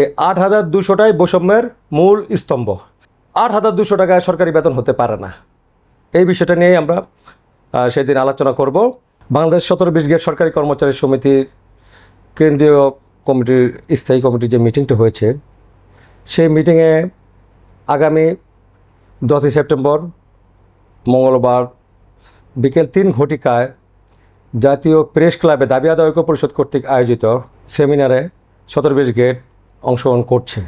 এই আট হাজার দুশোটাই বৈষম্যের মূল স্তম্ভ। আট হাজার দুশো টাকায় সরকারি বেতন হতে পারে না। এই বিষয়টা নিয়েই আমরা সেদিন আলোচনা করব। বাংলাদেশ সতেরো বিশ গেট সরকারি কর্মচারী সমিতির কেন্দ্রীয় কমিটির স্থায়ী কমিটির যে মিটিংটা হয়েছে, সেই মিটিংয়ে আগামী দশই সেপ্টেম্বর, মঙ্গলবার বিকেল তিন ঘটিকায় জাতীয় প্রেস ক্লাবে দাবি আদায় ঐক্য পরিষদ কর্তৃক আয়োজিত সেমিনারে সতেরো বিশ গেট অংশগ্রহণ করছে।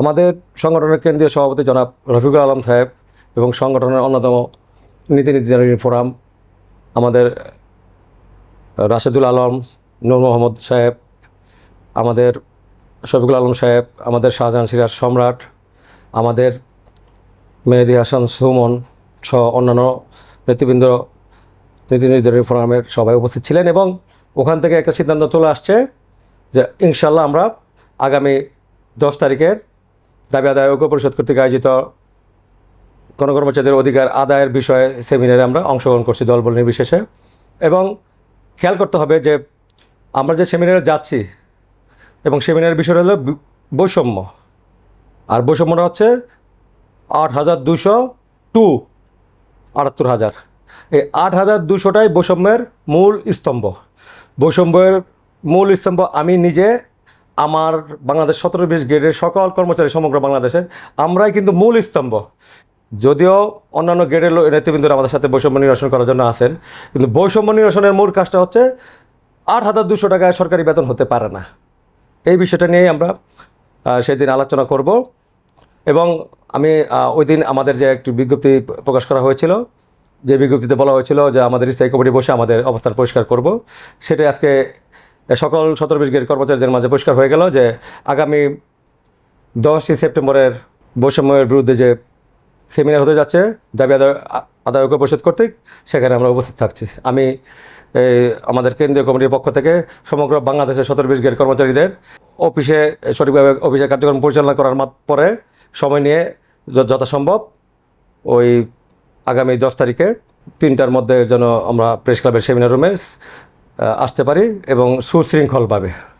আমাদের সংগঠনের কেন্দ্রীয় সভাপতি জনাব রফিকুল আলম সাহেব এবং সংগঠনের অন্যতম নীতি নির্ধারণী ফোরাম আমাদের রাশেদুল আলম, নূর মোহাম্মদ সাহেব, আমাদের শফিকুল আলম সাহেব, আমাদের শাহজাহান সিরাজ সম্রাট, আমাদের মেহেদি হাসান সুমন সহ অন্যান্য নেতৃবৃন্দ নীতি নির্ধারণী ফোরামের সবাই উপস্থিত ছিলেন এবং ওখান থেকে একটা সিদ্ধান্ত চলে আসছে যে ইনশাল্লাহ আমরা আগামী দশ তারিখের দাবি আদায় ঐক্য পরিষদ কর্তৃক আয়োজিত গণকর্মচারীদের অধিকার আদায়ের বিষয়ে সেমিনারে আমরা অংশগ্রহণ করছি দলবল নির্বিশেষে। এবং খেয়াল করতে হবে যে আমরা যে সেমিনারে যাচ্ছি এবং সেমিনারের বিষয় হলো বৈষম্য। আর বৈষম্যটা হচ্ছে আট হাজার দুশো টু আটাত্তর হাজার। এই আট হাজার দুশোটাই বৈষম্যের মূল স্তম্ভ। বৈষম্যের মূল স্তম্ভ আমি নিজে আমার বাংলাদেশ সতেরো বিশ গ্রেডের সকল কর্মচারী সমগ্র বাংলাদেশের আমরাই কিন্তু মূল স্তম্ভ। যদিও অন্যান্য গ্রেডের নেতৃবৃন্দরা আমাদের সাথে বৈষম্য নিরসন করার জন্য আসেন কিন্তু বৈষম্য নিরসনের মূল কাজটা হচ্ছে আট হাজার দুশো টাকায় সরকারি বেতন হতে পারে না। এই বিষয়টা নিয়েই আমরা সেদিন আলোচনা করব এবং আমি ওই দিন আমাদের যে একটি বিজ্ঞপ্তি প্রকাশ করা হয়েছিল, যে বিজ্ঞপ্তিতে বলা হয়েছিল যে আমাদের স্থায়ী কমিটি বসে আমাদের অবস্থান পরিষ্কার করব, সেটাই আজকে সকল সতেরো বিশ গেট কর্মচারীদের মাঝে পরিষ্কার হয়ে গেল যে আগামী দশই সেপ্টেম্বরের বৈষম্যের বিরুদ্ধে যে সেমিনার হতে যাচ্ছে, দাবি আদায় আদায় পরিষদ কর্তৃক, সেখানে আমরা উপস্থিত থাকছি। আমি আমাদের কেন্দ্রীয় কমিটির পক্ষ থেকে সমগ্র বাংলাদেশের সতেরো বিশ গেট কর্মচারীদের অফিসে সঠিকভাবে অফিসের কার্যক্রম পরিচালনা করার পরে সময় নিয়ে যথাসম্ভব ওই আগামী দশ তারিখে তিনটার মধ্যে যেন আমরা প্রেস ক্লাবের সেমিনার রুমে আসতে পারি এবং সুশৃঙ্খলভাবে।